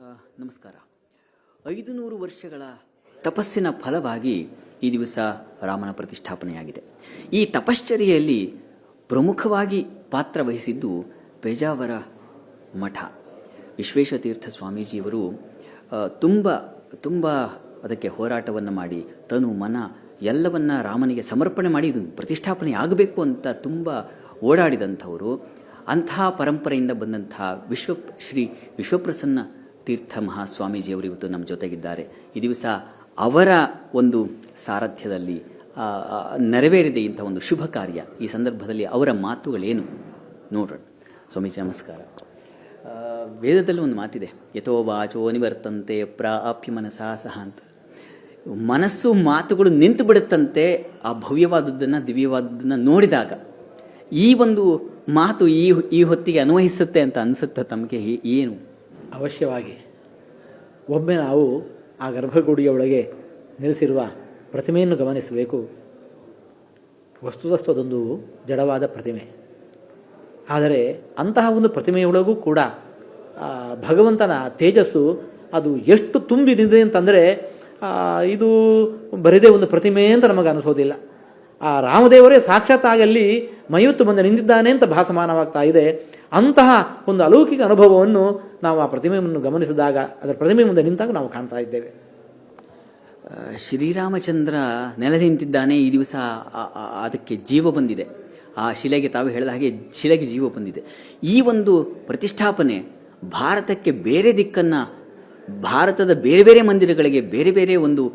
ನಮಸ್ಕಾರ. ಐದು ನೂರು ವರ್ಷಗಳ ತಪಸ್ಸಿನ ಫಲವಾಗಿ ಈ ದಿವಸ ರಾಮನ ಪ್ರತಿಷ್ಠಾಪನೆಯಾಗಿದೆ. ಈ ತಪಶ್ಚರ್ಯೆಯಲ್ಲಿ ಪ್ರಮುಖವಾಗಿ ಪಾತ್ರ ವಹಿಸಿದ್ದು ಪೇಜಾವರ ಮಠ. ವಿಶ್ವೇಶತೀರ್ಥ ಸ್ವಾಮೀಜಿಯವರು ತುಂಬ ತುಂಬ ಅದಕ್ಕೆ ಹೋರಾಟವನ್ನು ಮಾಡಿ, ತನು, ಮನ ಎಲ್ಲವನ್ನ ರಾಮನಿಗೆ ಸಮರ್ಪಣೆ ಮಾಡಿ ಇದು ಪ್ರತಿಷ್ಠಾಪನೆ ಆಗಬೇಕು ಅಂತ ತುಂಬ ಓಡಾಡಿದಂಥವರು. ಅಂತಹ ಪರಂಪರೆಯಿಂದ ಬಂದಂತಹ ವಿಶ್ವ ಶ್ರೀ ವಿಶ್ವಪ್ರಸನ್ನ ತೀರ್ಥ ಮಹಾಸ್ವಾಮೀಜಿಯವರು ಇವತ್ತು ನಮ್ಮ ಜೊತೆಗಿದ್ದಾರೆ. ಈ ದಿವಸ ಅವರ ಒಂದು ಸಾರಥ್ಯದಲ್ಲಿ ನೆರವೇರಿದೆ ಇಂಥ ಒಂದು ಶುಭ ಕಾರ್ಯ. ಈ ಸಂದರ್ಭದಲ್ಲಿ ಅವರ ಮಾತುಗಳೇನು? ನೋಡೋಣ. ಸ್ವಾಮೀಜಿ, ನಮಸ್ಕಾರ. ವೇದದಲ್ಲಿ ಒಂದು ಮಾತಿದೆ. ಯಥೋ ವಾಚೋ ನಿವರ್ತಂತೆ ಪ್ರಾಪ್ಯ ಮನಸಾ ಸಹ ಅಂತ ಮನಸ್ಸು ಮಾತುಗಳು ನಿಂತು ಬಿಡುತ್ತಂತೆ, ಆ ಭವ್ಯವಾದದ್ದನ್ನು, ದಿವ್ಯವಾದದ್ದನ್ನು ನೋಡಿದಾಗ ಈ ಒಂದು ಮಾತು ಈ ಈ ಹೊತ್ತಿಗೆ ಅನ್ವಯಿಸುತ್ತೆ ಅಂತ ಅನಿಸುತ್ತೆ ತಮಗೆ? ಏನು? ಅವಶ್ಯವಾಗಿ. ಒಮ್ಮೆ ನಾವು ಆ ಗರ್ಭಗುಡಿಯ ಒಳಗೆ ನಿಲ್ಲಿಸಿರುವ ಪ್ರತಿಮೆಯನ್ನು ಗಮನಿಸಬೇಕು. ವಸ್ತುತಸ್ತು ಅದೊಂದು ಜಡವಾದ ಪ್ರತಿಮೆ. ಆದರೆ ಅಂತಹ ಒಂದು ಪ್ರತಿಮೆಯೊಳಗೂ ಕೂಡ ಭಗವಂತನ ತೇಜಸ್ಸು ಅದು ಎಷ್ಟು ತುಂಬಿ ನಿಂತಿದೆ ಅಂತಂದರೆ ಇದು ಬರಿದೇ ಒಂದು ಪ್ರತಿಮೆ ಅಂತ ನಮಗೆ ಅನಿಸೋದಿಲ್ಲ. ಆ ರಾಮದೇವರೇ ಸಾಕ್ಷಾತ್ ಆಗಲ್ಲಿ ಮೈಯುತ್ತು ಬಂದು ನಿಂತಿದ್ದಾನೆ ಅಂತ ಭಾಸಮಾನವಾಗ್ತಾ ಇದೆ. ಅಂತಹ ಒಂದು ಅಲೌಕಿಕ ಅನುಭವವನ್ನು ನಾವು ಆ ಪ್ರತಿಮೆಯನ್ನು ಗಮನಿಸಿದಾಗ, ಅದರ ಪ್ರತಿಮೆ ಮುಂದೆ ನಿಂತಾಗ ನಾವು ಕಾಣ್ತಾ ಇದ್ದೇವೆ. ಶ್ರೀರಾಮಚಂದ್ರ ನೆಲೆ ನಿಂತಿದ್ದಾನೆ, ಈ ದಿವಸ ಅದಕ್ಕೆ ಜೀವ ಬಂದಿದೆ. ಆ ಶಿಲೆಗೆ ತಾವು ಹೇಳಿದ ಹಾಗೆ ಶಿಲೆಗೆ ಜೀವ ಬಂದಿದೆ. ಈ ಒಂದು ಪ್ರತಿಷ್ಠಾಪನೆ ಭಾರತಕ್ಕೆ ಬೇರೆ ದಿಕ್ಕನ್ನು, ಭಾರತದ ಬೇರೆ ಬೇರೆ ಮಂದಿರಗಳಿಗೆ ಬೇರೆ ಬೇರೆ ಒಂದು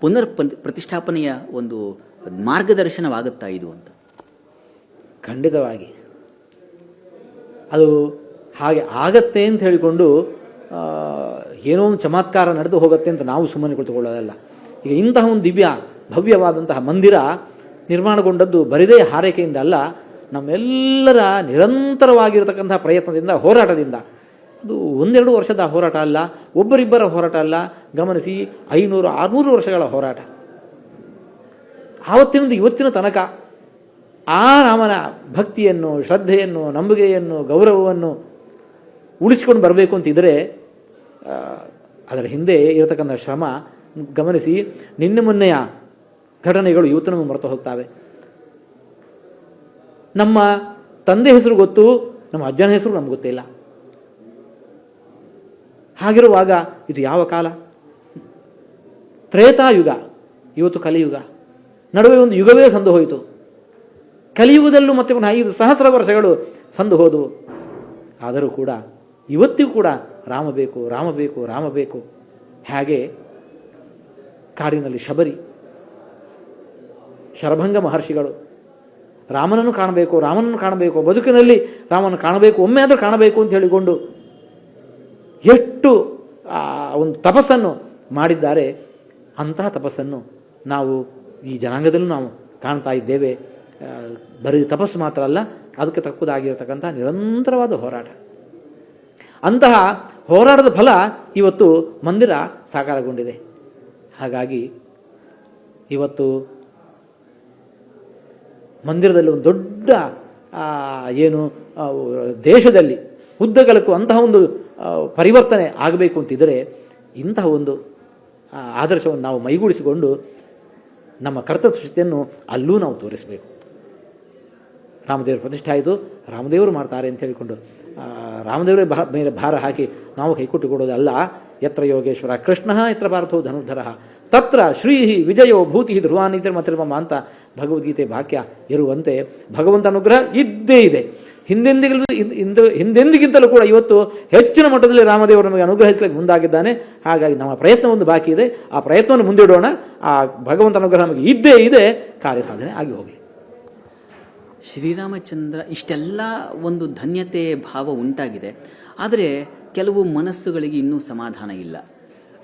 ಪುನರ್ ಪ್ರ- ಪ್ರತಿಷ್ಠಾಪನೆಯ ಒಂದು ಮಾರ್ಗದರ್ಶನವಾಗುತ್ತಾ ಇದು ಅಂತ. ಖಂಡಿತವಾಗಿ. ಅದು ಹಾಗೆ ಆಗತ್ತೆ ಅಂತ ಹೇಳಿಕೊಂಡು ಏನೋ ಒಂದು ಚಮತ್ಕಾರ ನಡೆದು ಹೋಗುತ್ತೆ ಅಂತ ನಾವು ಸುಮ್ಮನೆ ಕುಳಿತುಕೊಳ್ಳೋದಲ್ಲ. ಈಗ ಇಂತಹ ಒಂದು ದಿವ್ಯ, ಭವ್ಯವಾದಂತಹ ಮಂದಿರ ನಿರ್ಮಾಣಗೊಂಡದ್ದು ಬರಿದೇ ಹಾರೈಕೆಯಿಂದ ಅಲ್ಲ, ನಮ್ಮೆಲ್ಲರ ನಿರಂತರವಾಗಿರತಕ್ಕಂತಹ ಪ್ರಯತ್ನದಿಂದ, ಹೋರಾಟದಿಂದ. ಅದು ಒಂದೆರಡು ವರ್ಷದ ಹೋರಾಟ ಅಲ್ಲ, ಒಬ್ಬರಿಬ್ಬರ ಹೋರಾಟ ಅಲ್ಲ, ಗಮನಿಸಿ ಐನೂರು, ಆರುನೂರು ವರ್ಷಗಳ ಹೋರಾಟ. ಆವತ್ತಿನಿಂದ ಇವತ್ತಿನ ತನಕ ಆ ರಾಮನ ಭಕ್ತಿಯನ್ನು, ಶ್ರದ್ಧೆಯನ್ನು, ನಂಬಿಕೆಯನ್ನು, ಗೌರವವನ್ನು ಉಳಿಸಿಕೊಂಡು ಬರಬೇಕು ಅಂತಿದ್ದರೆ ಅದರ ಹಿಂದೆ ಇರತಕ್ಕಂಥ ಶ್ರಮ ಗಮನಿಸಿ, ನಿನ್ನೆ ಮೊನ್ನೆಯ ಘಟನೆಗಳು ಇವತ್ತು ನಮಗೆ ಮರೆತು ಹೋಗ್ತವೆ. ನಮ್ಮ ತಂದೆ ಹೆಸರು ಗೊತ್ತು, ನಮ್ಮ ಅಜ್ಜನ ಹೆಸರು ನಮ್ಗೆ ಗೊತ್ತಿಲ್ಲ. ಹಾಗಿರುವಾಗ ಇದು ಯಾವ ಕಾಲ? ತ್ರೇತಾಯುಗ, ಇವತ್ತು ಕಲಿಯುಗ. ನಡುವೆ ಒಂದು ಯುಗವೇ ಸಂದು ಹೋಯಿತು. ಕಲಿಯುಗದಲ್ಲೂ ಮತ್ತೆ ಪುನಃ ಐದು ಸಹಸ್ರ ವರ್ಷಗಳು ಸಂದು ಹೋದವು ಆದರೂ ಕೂಡ, ಇವತ್ತಿಗೂ ಕೂಡ ರಾಮ ಬೇಕು ರಾಮ ಬೇಕು ರಾಮ ಬೇಕು. ಹಾಗೆ ಕಾಡಿನಲ್ಲಿ ಶಬರಿ, ಶರಭಂಗ ಮಹರ್ಷಿಗಳು, ರಾಮನನ್ನು ಕಾಣಬೇಕು ರಾಮನನ್ನು ಕಾಣಬೇಕು, ಬದುಕಿನಲ್ಲಿ ರಾಮನನ್ನು ಕಾಣಬೇಕು, ಒಮ್ಮೆ ಆದರೂ ಕಾಣಬೇಕು ಅಂತ ಹೇಳಿಕೊಂಡು ಎಷ್ಟು ಒಂದು ತಪಸ್ಸನ್ನು ಮಾಡಿದ್ದಾರೆ, ಅಂತಹ ತಪಸ್ಸನ್ನು ನಾವು ಈ ಜನಾಂಗದಲ್ಲೂ ನಾವು ಕಾಣ್ತಾ ಇದ್ದೇವೆ. ಬರೀ ತಪಸ್ಸು ಮಾತ್ರ ಅಲ್ಲ, ಅದಕ್ಕೆ ತಕ್ಕುದಾಗಿರತಕ್ಕಂತಹ ನಿರಂತರವಾದ ಹೋರಾಟ. ಅಂತಹ ಹೋರಾಟದ ಫಲ ಇವತ್ತು ಮಂದಿರ ಸಾಕಾರಗೊಂಡಿದೆ. ಹಾಗಾಗಿ ಇವತ್ತು ಮಂದಿರದಲ್ಲಿ ಒಂದು ದೊಡ್ಡ ಏನು ದೇಶದಲ್ಲಿ ಉದ್ದಗಲಕ್ಕೂ ಅಂತಹ ಒಂದು ಪರಿವರ್ತನೆ ಆಗಬೇಕು ಅಂತಿದ್ದರೆ ಇಂತಹ ಒಂದು ಆದರ್ಶವನ್ನು ನಾವು ಮೈಗೂಡಿಸಿಕೊಂಡು ನಮ್ಮ ಕರ್ತೃತ್ವ ಶಕ್ತಿಯನ್ನು ಅಲ್ಲೂ ನಾವು ತೋರಿಸಬೇಕು. ರಾಮದೇವರ ಪ್ರತಿಷ್ಠೆ ಆಯಿತು, ರಾಮದೇವರು ಮಾಡ್ತಾರೆ ಅಂತ ಹೇಳಿಕೊಂಡು ರಾಮದೇವರೇ ಭಾ ಮೇಲೆ ಭಾರ ಹಾಕಿ ನಾವು ಕೈಕೊಟ್ಟು ಕೊಡೋದಲ್ಲ. ಯತ್ರ ಯೋಗೇಶ್ವರ ಕೃಷ್ಣ, ಯತ್ರ ಭಾರತೋ ಧನುರ್ಧರ, ತತ್ರ ಶ್ರೀ ವಿಜಯೋ ಭೂತಿ ಧ್ರುವಾನಿತರ ಮತಿರ್ಮಮ ಅಂತ ಭಗವದ್ಗೀತೆ ವಾಕ್ಯ ಇರುವಂತೆ ಭಗವಂತ ಅನುಗ್ರಹ ಇದ್ದೇ ಇದೆ. ಹಿಂದೆಂದಿಗಿಂತ ಹಿಂದೆ ಹಿಂದೆಂದಿಗಿಂತಲೂ ಕೂಡ ಇವತ್ತು ಹೆಚ್ಚಿನ ಮಟ್ಟದಲ್ಲಿ ರಾಮದೇವರು ನಮಗೆ ಅನುಗ್ರಹಿಸಲಿಕ್ಕೆ ಮುಂದಾಗಿದ್ದಾನೆ. ಹಾಗಾಗಿ ನಮ್ಮ ಪ್ರಯತ್ನ ಒಂದು ಬಾಕಿ ಇದೆ. ಆ ಪ್ರಯತ್ನವನ್ನು ಮುಂದಿಡೋಣ. ಆ ಭಗವಂತ ಅನುಗ್ರಹ ನಮಗೆ ಇದ್ದೇ ಇದೆ. ಕಾರ್ಯ ಸಾಧನೆ ಆಗಿ ಹೋಗಲಿ. ಶ್ರೀರಾಮಚಂದ್ರ ಇಷ್ಟೆಲ್ಲ ಒಂದು ಧನ್ಯತೆ ಭಾವ ಉಂಟಾಗಿದೆ. ಆದರೆ ಕೆಲವು ಮನಸ್ಸುಗಳಿಗೆ ಇನ್ನೂ ಸಮಾಧಾನ ಇಲ್ಲ.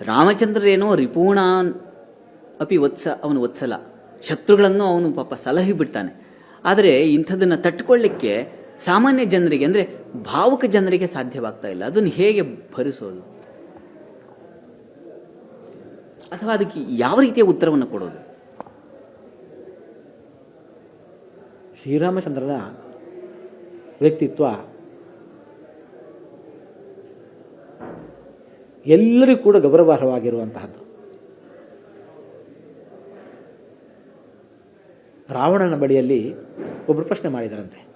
ರಾಮಚಂದ್ರರೇನೋ ರಿಪೂಣಾನ್ ಅಪಿ ವತ್ಸ, ಅವನು ವತ್ಸಲ. ಶತ್ರುಗಳನ್ನು ಅವನು ಪಾಪ ಸಲಹಿ ಬಿಡ್ತಾನೆ. ಆದರೆ ಇಂಥದನ್ನು ತಟ್ಕೊಳ್ಳಿಕ್ಕೆ ಸಾಮಾನ್ಯ ಜನರಿಗೆ ಅಂದರೆ ಭಾವುಕ ಜನರಿಗೆ ಸಾಧ್ಯವಾಗ್ತಾ ಇಲ್ಲ. ಅದನ್ನು ಹೇಗೆ ಭರಿಸೋದು? ಅಥವಾ ಅದಕ್ಕೆ ಯಾವ ರೀತಿಯ ಉತ್ತರವನ್ನು ಕೊಡೋದು? ಶ್ರೀರಾಮಚಂದ್ರನ ವ್ಯಕ್ತಿತ್ವ ಎಲ್ಲರಿಗೂ ಕೂಡ ಗೌರವಾರ್ಹವಾಗಿರುವಂತಹದ್ದು. ರಾವಣನ ಬಳಿಯಲ್ಲಿ ಒಬ್ಬರು ಪ್ರಶ್ನೆ ಮಾಡಿದರಂತೆ.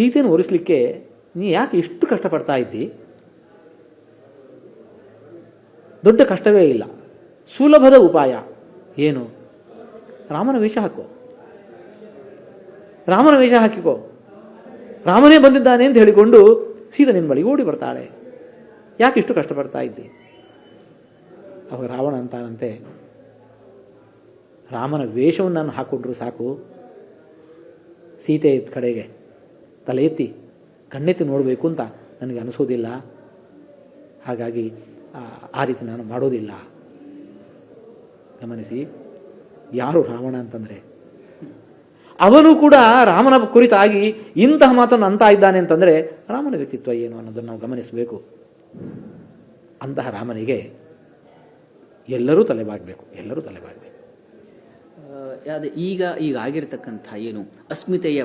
ಸೀತೆಯನ್ನು ಒರೆಸಲಿಕ್ಕೆ ನೀ ಯಾಕೆ ಇಷ್ಟು ಕಷ್ಟಪಡ್ತಾ ಇದ್ದಿ? ದೊಡ್ಡ ಕಷ್ಟವೇ ಇಲ್ಲ. ಸುಲಭದ ಉಪಾಯ ಏನು? ರಾಮನ ವೇಷ ಹಾಕೋ. ರಾಮನ ವೇಷ ಹಾಕಿಕೋ. ರಾಮನೇ ಬಂದಿದ್ದಾನೆ ಅಂತ ಹೇಳಿಕೊಂಡು ಸೀತೆ ನಿನ್ನ ಬಳಿ ಓಡಿ ಬರ್ತಾಳೆ. ಯಾಕೆ ಇಷ್ಟು ಕಷ್ಟಪಡ್ತಾ ಇದ್ದಿ? ಅವಾಗ ರಾವಣ ಅಂತಾನಂತೆ, ರಾಮನ ವೇಷವನ್ನು ನಾನು ಹಾಕ್ಕೊಂಡ್ರು ಸಾಕು. ಸೀತೆ ಕಡೆಗೆ ತಲೆ ಎತ್ತಿ ಕಣ್ಣೆತ್ತಿ ನೋಡಬೇಕು ಅಂತ ನನಗೆ ಅನಿಸೋದಿಲ್ಲ. ಹಾಗಾಗಿ ಆ, ರೀತಿ ನಾನು ಮಾಡೋದಿಲ್ಲ. ಗಮನಿಸಿ ಯಾರು ರಾವಣ ಅಂತಂದರೆ? ಅವನು ಕೂಡ ರಾಮನ ಕುರಿತಾಗಿ ಇಂತಹ ಮಾತನ್ನು ಅಂತ ಇದ್ದಾನೆ ಅಂತಂದರೆ ರಾಮನ ವ್ಯಕ್ತಿತ್ವ ಏನು ಅನ್ನೋದನ್ನು ನಾವು ಗಮನಿಸಬೇಕು. ಅಂತಹ ರಾಮನಿಗೆ ಎಲ್ಲರೂ ತಲೆಬಾಗಬೇಕು ಎಲ್ಲರೂ ತಲೆಬಾಗಬೇಕು. ಈಗ ಈಗ ಆಗಿರತಕ್ಕಂಥ ಏನು ಅಸ್ಮಿತೆಯ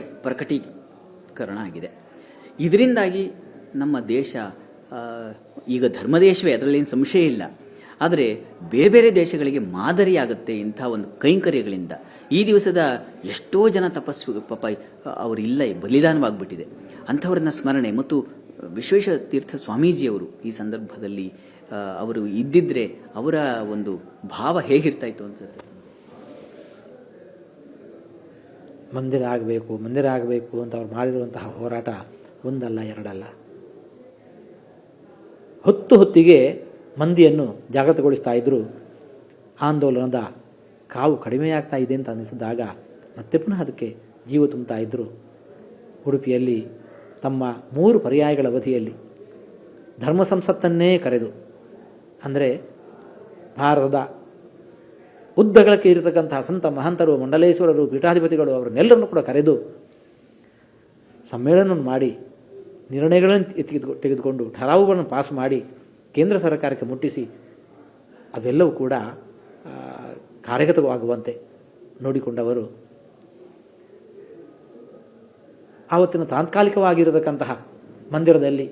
ಪ್ರಕಟೀಕರಣ ಆಗಿದೆ. ಇದರಿಂದಾಗಿ ನಮ್ಮ ದೇಶ ಈಗ ಧರ್ಮದೇಶವೇ, ಅದರಲ್ಲೇನು ಸಂಶಯ ಇಲ್ಲ. ಆದರೆ ಬೇರೆ ಬೇರೆ ದೇಶಗಳಿಗೆ ಮಾದರಿಯಾಗುತ್ತೆ ಇಂಥ ಒಂದು ಕೈಂಕರ್ಯಗಳಿಂದ. ಈ ದಿವಸದ ಎಷ್ಟೋ ಜನ ತಪಸ್ವಿ ಪಾಪ, ಅವರಿಲ್ಲ, ಬಲಿದಾನವಾಗ್ಬಿಟ್ಟಿದೆ. ಅಂಥವ್ರನ್ನ ಸ್ಮರಣೆ ಮತ್ತು ವಿಶ್ವೇಶ ತೀರ್ಥ ಸ್ವಾಮೀಜಿಯವರು ಈ ಸಂದರ್ಭದಲ್ಲಿ ಅವರು ಇದ್ದಿದ್ರೆ ಅವರ ಒಂದು ಭಾವ ಹೇಗಿರ್ತಾಯಿತ್ತು ಅನ್ಸುತ್ತೆ? ಮಂದಿರ ಆಗಬೇಕು ಮಂದಿರ ಆಗಬೇಕು ಅಂತ ಅವ್ರು ಮಾಡಿರುವಂತಹ ಹೋರಾಟ ಒಂದಲ್ಲ, ಎರಡಲ್ಲ. ಹೊತ್ತು ಹೊತ್ತಿಗೆ ಮಂದಿಯನ್ನು ಜಾಗೃತಗೊಳಿಸ್ತಾ ಇದ್ದರು ಆಂದೋಲನದ ಕಾವು ಕಡಿಮೆಯಾಗ್ತಾ ಇದೆ ಅಂತ ಅನ್ನಿಸಿದಾಗ ಮತ್ತೆ ಪುನಃ ಅದಕ್ಕೆ ಜೀವ ತುಂಬುತ್ತಾ ಇದ್ದರು ಉಡುಪಿಯಲ್ಲಿ ತಮ್ಮ ಮೂರು ಪರ್ಯಾಯಗಳ ಅವಧಿಯಲ್ಲಿ ಧರ್ಮ ಸಂಸತ್ತನ್ನೇ ಕರೆದು, ಅಂದರೆ ಭಾರತದ ಉದ್ದಗಳಕ್ಕೆ ಇರತಕ್ಕಂತಹ ಸಂತ ಮಹಂತರು, ಮಂಡಲೇಶ್ವರರು, ಪೀಠಾಧಿಪತಿಗಳು, ಅವರನ್ನೆಲ್ಲರನ್ನು ಕೂಡ ಕರೆದು ಸಮ್ಮೇಳನ ಮಾಡಿ, ನಿರ್ಣಯಗಳನ್ನು ತೆಗೆದು ತೆಗೆದುಕೊಂಡು ಠರಾವುಗಳನ್ನು ಪಾಸ್ ಮಾಡಿ ಕೇಂದ್ರ ಸರ್ಕಾರಕ್ಕೆ ಮುಟ್ಟಿಸಿ, ಅವೆಲ್ಲವೂ ಕೂಡ ಕಾರ್ಯಗತವಾಗುವಂತೆ ನೋಡಿಕೊಂಡವರು. ಆವತ್ತಿನ ತಾತ್ಕಾಲಿಕವಾಗಿರತಕ್ಕಂತಹ ಮಂದಿರದಲ್ಲಿ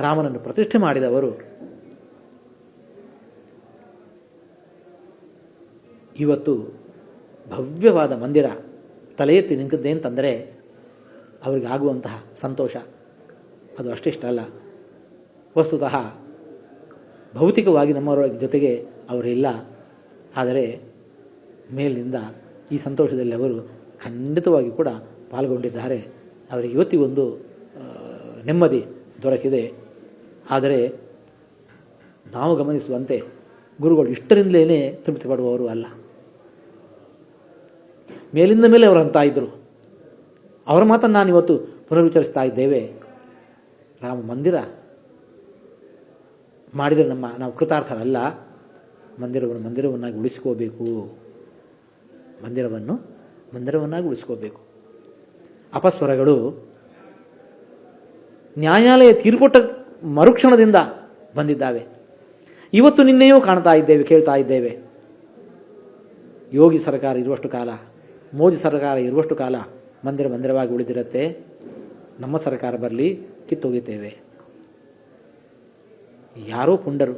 ರಾಮನನ್ನು ಪ್ರತಿಷ್ಠೆ ಮಾಡಿದವರು ಇವತ್ತು ಭವ್ಯವಾದ ಮಂದಿರ ತಲೆ ಎತ್ತಿ ನಿಂತಿದ್ದೆ ಅಂತಂದರೆ ಆಗುವಂತಹ ಸಂತೋಷ. ಅದು ಅಷ್ಟಿಷ್ಟಲ್ಲ ವಸ್ತುತಃ ಭೌತಿಕವಾಗಿ ನಮ್ಮವರ ಜೊತೆಗೆ ಅವರಿಲ್ಲ ಆದರೆ ಮೇಲಿನಿಂದ ಈ ಸಂತೋಷದಲ್ಲಿ ಅವರು ಖಂಡಿತವಾಗಿ ಕೂಡ ಪಾಲ್ಗೊಂಡಿದ್ದಾರೆ. ಅವರಿಗೆ ಇವತ್ತಿಗೊಂದು ಒಂದು ನೆಮ್ಮದಿ ದೊರಕಿದೆ. ಆದರೆ ನಾವು ಗಮನಿಸುವಂತೆ ಗುರುಗಳು ಇಷ್ಟರಿಂದಲೇ ತೃಪ್ತಿ ಪಡುವವರು ಅಲ್ಲ. ಮೇಲಿಂದ ಮೇಲೆ ಅವರು ಅಂತ ಇದ್ದರು ಅವರ ಮಾತನ್ನು ನಾನು ಇವತ್ತು ಪುನರ್ವಿಚಾರಿಸ್ತಾ ಇದ್ದೇವೆ. ರಾಮ ಮಂದಿರ ಮಾಡಿದರೆ ನಮ್ಮ, ನಾವು ಕೃತಾರ್ಥರಲ್ಲ. ಮಂದಿರವನ್ನು ಮಂದಿರವನ್ನಾಗಿ ಉಳಿಸ್ಕೋಬೇಕು. ಮಂದಿರವನ್ನು ಮಂದಿರವನ್ನಾಗಿ ಉಳಿಸ್ಕೋಬೇಕು. ಅಪಸ್ವರಗಳು ನ್ಯಾಯಾಲಯ ತೀರ್ಪೊಟ್ಟ ಮರುಕ್ಷಣದಿಂದ ಬಂದಿದ್ದಾವೆ. ಇವತ್ತು ನಿನ್ನೆಯೂ ಕಾಣ್ತಾ ಇದ್ದೇವೆ, ಕೇಳ್ತಾ ಇದ್ದೇವೆ. ಯೋಗಿ ಸರ್ಕಾರ ಇರುವಷ್ಟು ಕಾಲ ಮೋದಿ ಸರ್ಕಾರ ಇರುವಷ್ಟು ಕಾಲ ಮಂದಿರ ಮಂದಿರವಾಗಿ ಉಳಿದಿರುತ್ತೆ, ನಮ್ಮ ಸರ್ಕಾರ ಬರಲಿ ಕಿತ್ತೊಗಿತೇವೆ ಯಾರೋ ಪುಂಡರು,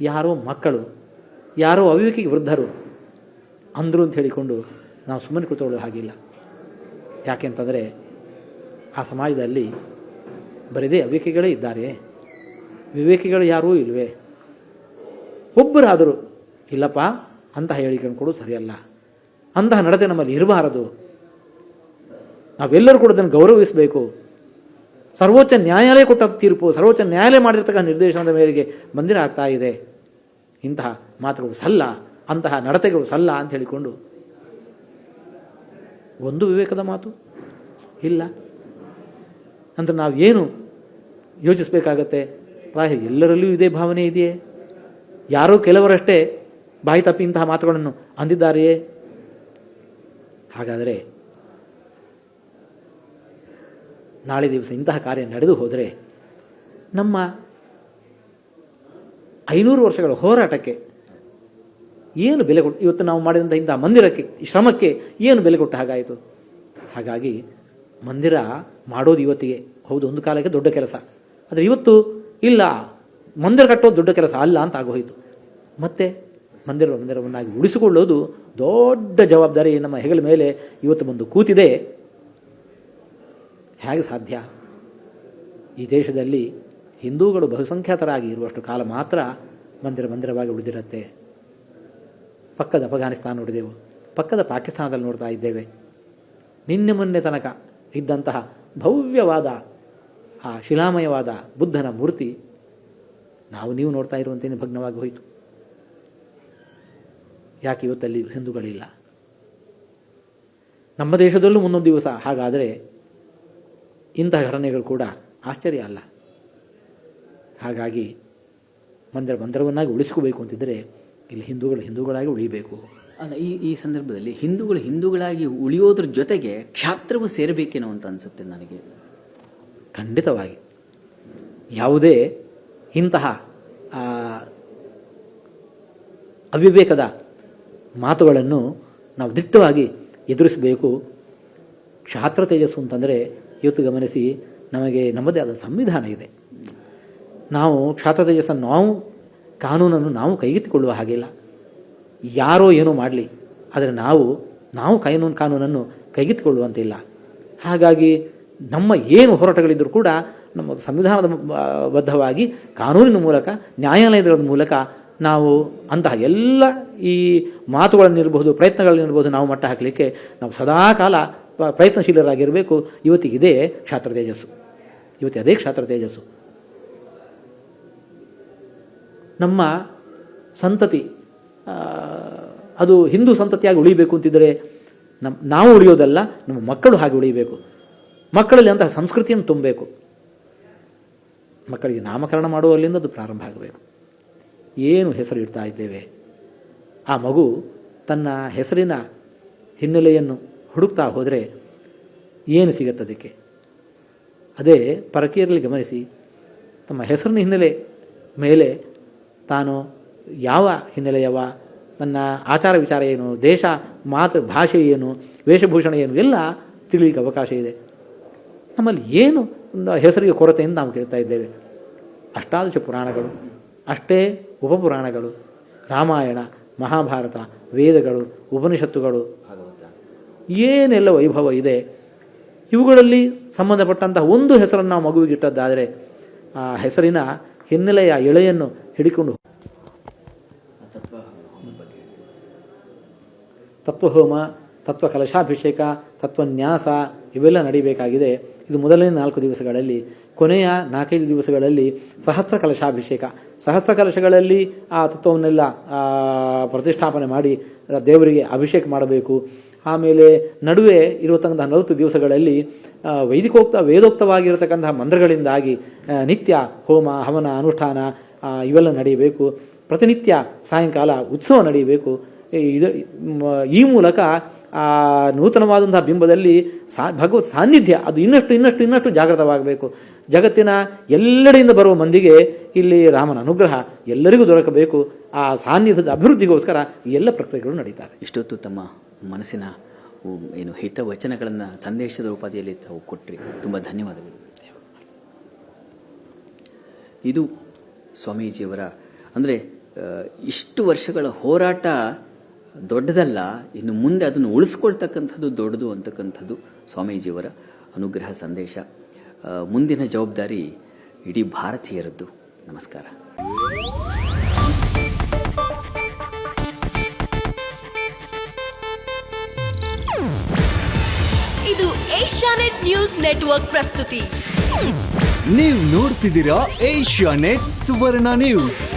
ಯಾರೋ ಮಕ್ಕಳು, ಯಾರೋ ಅವಿವೇಕಿ ವೃದ್ಧರು ಅಂದರು ಅಂತ ಹೇಳಿಕೊಂಡು ನಾವು ಸುಮ್ಮನೆ ಕುಳಿತುಕೊಳ್ಳೋದು ಹಾಗಿಲ್ಲ. ಯಾಕೆಂತಂದರೆ ಆ ಸಮಾಜದಲ್ಲಿ ಬರೀದೇ ಅವಿವೇಕಿಗಳೇ ಇದ್ದಾರೆ. ವಿವೇಕಿಗಳು ಯಾರೂ ಇಲ್ವೇ? ಒಬ್ಬರಾದರೂ ಇಲ್ಲಪ್ಪ ಅಂತ ಹೇಳಿಕೊಂಡು ಕೊಡೋದು ಸರಿಯಲ್ಲ. ಅಂತಹ ನಡತೆ ನಮ್ಮಲ್ಲಿ ಇರಬಾರದು. ನಾವೆಲ್ಲರೂ ಕೂಡ ಅದನ್ನು ಗೌರವಿಸಬೇಕು. ಸರ್ವೋಚ್ಚ ನ್ಯಾಯಾಲಯ ಕೊಟ್ಟ ತೀರ್ಪು, ಸರ್ವೋಚ್ಚ ನ್ಯಾಯಾಲಯ ಮಾಡಿರ್ತಕ್ಕಂಥ ನಿರ್ದೇಶನದ ಮೇರೆಗೆ ಮಂದಿರ ಆಗ್ತಾ ಇದೆ. ಇಂತಹ ಮಾತುಗಳು ಸಲ್ಲ, ಅಂತಹ ನಡತೆಗಳು ಸಲ್ಲ ಅಂತ ಹೇಳಿಕೊಂಡು ಒಂದು ವಿವೇಕದ ಮಾತು ಇಲ್ಲ. ಅಂತ ನಾವು ಏನು ಯೋಚಿಸಬೇಕಾಗತ್ತೆ? ಪ್ರಾಯ ಎಲ್ಲರಲ್ಲೂ ಇದೇ ಭಾವನೆ ಇದೆಯೇ? ಯಾರೋ ಕೆಲವರಷ್ಟೇ ಬಾಯಿ ತಪ್ಪಿ ಇಂತಹ ಮಾತುಗಳನ್ನು ಅಂದಿದ್ದಾರೆಯೇ? ಹಾಗಾದರೆ ನಾಳೆ ದಿವಸ ಇಂತಹ ಕಾರ್ಯ ನಡೆದು ಹೋದರೆ ನಮ್ಮ ಐನೂರು ವರ್ಷಗಳ ಹೋರಾಟಕ್ಕೆ ಏನು ಬೆಲೆ ಕೊಟ್ಟು ಇವತ್ತು ನಾವು ಮಾಡಿದಂಥ ಇಂಥ ಮಂದಿರಕ್ಕೆ ಶ್ರಮಕ್ಕೆ ಏನು ಬೆಲೆ ಕೊಟ್ಟ ಹಾಗಾಯಿತು? ಹಾಗಾಗಿ ಮಂದಿರ ಮಾಡೋದು ಇವತ್ತಿಗೆ, ಹೌದು, ಒಂದು ಕಾಲಕ್ಕೆ ದೊಡ್ಡ ಕೆಲಸ. ಆದರೆ ಇವತ್ತು ಇಲ್ಲ, ಮಂದಿರ ಕಟ್ಟೋದು ದೊಡ್ಡ ಕೆಲಸ ಅಲ್ಲ ಅಂತ ಆಗೋಯಿತು ಮತ್ತೆ ಮಂದಿರ ಮಂದಿರವನ್ನಾಗಿ ಉಳಿಸಿಕೊಳ್ಳೋದು ದೊಡ್ಡ ಜವಾಬ್ದಾರಿ ನಮ್ಮ ಹೆಗಲ ಮೇಲೆ ಇವತ್ತು ಬಂದು ಕೂತಿದೆ. ಹೇಗೆ ಸಾಧ್ಯ? ಈ ದೇಶದಲ್ಲಿ ಹಿಂದೂಗಳು ಬಹುಸಂಖ್ಯಾತರಾಗಿ ಇರುವಷ್ಟು ಕಾಲ ಮಾತ್ರ ಮಂದಿರ ಮಂದಿರವಾಗಿ ಉಳಿದಿರುತ್ತೆ. ಪಕ್ಕದ ಅಫಘಾನಿಸ್ತಾನ ನೋಡಿದೆವು. ಪಕ್ಕದ ಪಾಕಿಸ್ತಾನದಲ್ಲಿ ನೋಡ್ತಾ ಇದ್ದೇವೆ. ನಿನ್ನೆ ಮೊನ್ನೆ ತನಕ ಇದ್ದಂತಹ ಭವ್ಯವಾದ, ಆ ಶಿಲಾಮಯವಾದ ಬುದ್ಧನ ಮೂರ್ತಿ ನಾವು ನೀವು ನೋಡ್ತಾ ಇರುವಂತೆಯೇ ಭಗ್ನವಾಗಿ ಹೋಯಿತು. ಯಾಕೆ ಇವತ್ತಲ್ಲಿ ಹಿಂದೂಗಳಿಲ್ಲ? ನಮ್ಮ ದೇಶದಲ್ಲೂ ಮುಂದೊಂದು ದಿವಸ ಹಾಗಾದರೆ ಇಂತಹ ಘಟನೆಗಳು ಕೂಡ ಆಶ್ಚರ್ಯ ಅಲ್ಲ. ಹಾಗಾಗಿ ಮಂದಿರ ಮಂದಿರವನ್ನಾಗಿ ಉಳಿಸ್ಕೋಬೇಕು ಅಂತಿದ್ದರೆ ಇಲ್ಲಿ ಹಿಂದೂಗಳು ಹಿಂದೂಗಳಾಗಿ ಉಳಿಬೇಕು. ಅಲ್ಲ ಈ ಈ ಸಂದರ್ಭದಲ್ಲಿ ಹಿಂದೂಗಳು ಹಿಂದೂಗಳಾಗಿ ಉಳಿಯೋದ್ರ ಜೊತೆಗೆ ಕ್ಷಾತ್ರವು ಸೇರಬೇಕೇನೋ ಅಂತ ಅನಿಸುತ್ತೆ ನನಗೆ. ಖಂಡಿತವಾಗಿ. ಯಾವುದೇ ಇಂತಹ ಅವಿವೇಕದ ಮಾತುಗಳನ್ನು ನಾವು ದಿಟ್ಟವಾಗಿ ಎದುರಿಸಬೇಕು. ಕ್ಷಾತ್ರ ತೇಜಸ್ಸು ಅಂತಂದರೆ ಇವತ್ತು ಗಮನಿಸಿ ನಮಗೆ ನಮ್ಮದೇ ಆದ ಸಂವಿಧಾನ ಇದೆ. ನಾವು ಕ್ಷಾತ್ರ ತೇಜಸ್ಸನ್ನು ನಾವು, ಕಾನೂನನ್ನು ನಾವು ಕೈಗೆತ್ತಿಕೊಳ್ಳುವ ಹಾಗಿಲ್ಲ. ಯಾರೋ ಏನೋ ಮಾಡಲಿ, ಆದರೆ ನಾವು ನಾವು ಕಾನೂನು, ಕಾನೂನನ್ನು ಕೈಗೆತ್ತಿಕೊಳ್ಳುವಂತಿಲ್ಲ. ಹಾಗಾಗಿ ನಮ್ಮ ಏನು ಹೋರಾಟಗಳಿದ್ದರೂ ಕೂಡ ನಮ್ಮ ಸಂವಿಧಾನದ ಬದ್ಧವಾಗಿ ಕಾನೂನಿನ ಮೂಲಕ, ನ್ಯಾಯಾಲಯದ ಮೂಲಕ ನಾವು ಅಂತಹ ಎಲ್ಲ ಈ ಮಾತುಗಳನ್ನಿರಬಹುದು ಪ್ರಯತ್ನಗಳನ್ನಿರಬಹುದು ನಾವು ಮಟ್ಟ ಹಾಕಲಿಕ್ಕೆ ನಾವು ಸದಾಕಾಲ ಪ- ಪ್ರಯತ್ನಶೀಲರಾಗಿರಬೇಕು. ಇವತ್ತಿಗಿದೆ ಕ್ಷಾತ್ರ ತೇಜಸ್ಸು. ಇವತ್ತು ಅದೇ ಕ್ಷಾತ್ರ ತೇಜಸ್ಸು. ನಮ್ಮ ಸಂತತಿ ಅದು ಹಿಂದೂ ಸಂತತಿಯಾಗಿ ಉಳಿಬೇಕು ಅಂತಿದ್ದರೆ ನಮ್ಮ ನಾವು ಉಳಿಯೋದಲ್ಲ, ನಮ್ಮ ಮಕ್ಕಳು ಹಾಗೆ ಉಳಿಬೇಕು. ಮಕ್ಕಳಲ್ಲಿ ಅಂತಹ ಸಂಸ್ಕೃತಿಯನ್ನು ತುಂಬಬೇಕು. ಮಕ್ಕಳಿಗೆ ನಾಮಕರಣ ಮಾಡುವಲ್ಲಿಂದ ಅದು ಪ್ರಾರಂಭ ಆಗಬೇಕು. ಏನು ಹೆಸರು ಇಡ್ತಾ ಇದ್ದೇವೆ? ಆ ಮಗು ತನ್ನ ಹೆಸರಿನ ಹಿನ್ನೆಲೆಯನ್ನು ಹುಡುಕ್ತಾ ಹೋದರೆ ಏನು ಸಿಗತ್ತದಕ್ಕೆ ಅದೇ ಪರಕೀಯರಲ್ಲಿ ಗಮನಿಸಿ, ತಮ್ಮ ಹೆಸರಿನ ಹಿನ್ನೆಲೆ ಮೇಲೆ ತಾನು ಯಾವ ಹಿನ್ನೆಲೆಯವ? ತನ್ನ ಆಚಾರ ವಿಚಾರ ಏನು? ದೇಶ, ಮಾತೃ, ಭಾಷೆ ಏನು? ವೇಷಭೂಷಣ ಏನು? ಎಲ್ಲ ತಿಳಿಲಿಕ್ಕೆ ಅವಕಾಶ ಇದೆ. ನಮ್ಮಲ್ಲಿ ಏನು ಹೆಸರಿಗೆ ಹೆಸರಿಗೆ ಕೊರತೆಯಿಂದ ನಾವು ಕೇಳ್ತಾ ಇದ್ದೇವೆ? ಅಷ್ಟಾದಶ ಪುರಾಣಗಳು, ಅಷ್ಟೇ ಉಪಪುರಾಣಗಳು, ರಾಮಾಯಣ, ಮಹಾಭಾರತ, ವೇದಗಳು, ಉಪನಿಷತ್ತುಗಳು. ಏನೆಲ್ಲ ವೈಭವ ಇದೆ, ಇವುಗಳಲ್ಲಿ ಸಂಬಂಧಪಟ್ಟಂತಹ ಒಂದು ಹೆಸರನ್ನು ನಾವು ಮಗುವಿಗೆ ಇಟ್ಟದ್ದಾದರೆ ಆ ಹೆಸರಿನ ಹಿನ್ನೆಲೆಯ ಎಳೆಯನ್ನು ಹಿಡಿಕೊಂಡು ತತ್ವಹೋಮ ತತ್ವ ಕಲಶಾಭಿಷೇಕ ತತ್ವನ್ಯಾಸ ಇವೆಲ್ಲ ನಡಿಬೇಕಾಗಿದೆ. ಇದು ಮೊದಲನೇ ನಾಲ್ಕು ದಿವಸಗಳಲ್ಲಿ, ಕೊನೆಯ ನಾಲ್ಕೈದು ದಿವಸಗಳಲ್ಲಿ ಸಹಸ್ರ ಕಲಶಾಭಿಷೇಕ ಸಹಸ್ರ ಕಲಶಗಳಲ್ಲಿ ಆ ತತ್ವವನ್ನೆಲ್ಲ ಪ್ರತಿಷ್ಠಾಪನೆ ಮಾಡಿ ದೇವರಿಗೆ ಅಭಿಷೇಕ ಮಾಡಬೇಕು. ಆಮೇಲೆ ನಡುವೆ ಇರುವತಕ್ಕಂಥ ನಲವತ್ತು ದಿವಸಗಳಲ್ಲಿ ವೈದಿಕೋಕ್ತ, ವೇದೋಕ್ತವಾಗಿರತಕ್ಕಂತಹ ಮಂತ್ರಗಳಿಂದಾಗಿ ನಿತ್ಯ ಹೋಮ, ಹವನ, ಅನುಷ್ಠಾನ ಇವೆಲ್ಲ ನಡೆಯಬೇಕು. ಪ್ರತಿನಿತ್ಯ ಸಾಯಂಕಾಲ ಉತ್ಸವ ನಡೆಯಬೇಕು. ಇದು ಈ ಮೂಲಕ ಆ ನೂತನವಾದಂತಹ ಬಿಂಬದಲ್ಲಿ ಸಾ ಭಗವತ್ ಸಾನ್ನಿಧ್ಯ, ಅದು ಇನ್ನಷ್ಟು ಇನ್ನಷ್ಟು ಇನ್ನಷ್ಟು ಜಾಗೃತವಾಗಬೇಕು. ಜಗತ್ತಿನ ಎಲ್ಲೆಡೆಯಿಂದ ಬರುವ ಮಂದಿಗೆ ಇಲ್ಲಿ ರಾಮನ ಅನುಗ್ರಹ ಎಲ್ಲರಿಗೂ ದೊರಕಬೇಕು. ಆ ಸಾನ್ನಿಧ್ಯದ ಅಭಿವೃದ್ಧಿಗೋಸ್ಕರ ಎಲ್ಲ ಪ್ರಕ್ರಿಯೆಗಳು ನಡೀತವೆ. ಇಷ್ಟೊತ್ತು ತಮ್ಮ ಮನಸ್ಸಿನ ಏನು ಹಿತವಚನಗಳನ್ನು ಸಂದೇಶದ ರೂಪದಲ್ಲಿ ತಾವು ಕೊಟ್ಟರೆ ತುಂಬ ಧನ್ಯವಾದಗಳು. ಇದು ಸ್ವಾಮೀಜಿಯವರ, ಅಂದರೆ ಇಷ್ಟು ವರ್ಷಗಳ ಹೋರಾಟ ದೊಡ್ಡದಲ್ಲ ಇನ್ನು ಮುಂದೆ ಅದನ್ನು ಉಳಿಸ್ಕೊಳ್ತಕ್ಕಂಥದ್ದು ದೊಡ್ಡದು ಅಂತಕ್ಕಂಥದ್ದು ಸ್ವಾಮೀಜಿಯವರ ಅನುಗ್ರಹ ಸಂದೇಶ. ಮುಂದಿನ ಜವಾಬ್ದಾರಿ ಇಡೀ ಭಾರತೀಯರದ್ದು. ನಮಸ್ಕಾರ. ಇದು ಏಷ್ಯಾನೆಟ್ ನ್ಯೂಸ್ ನೆಟ್ವರ್ಕ್ ಪ್ರಸ್ತುತಿ. ನೀವು ನೋಡ್ತಿದ್ದೀರಾ ಏಷ್ಯಾ ನೆಟ್ ಸುವರ್ಣ ನ್ಯೂಸ್.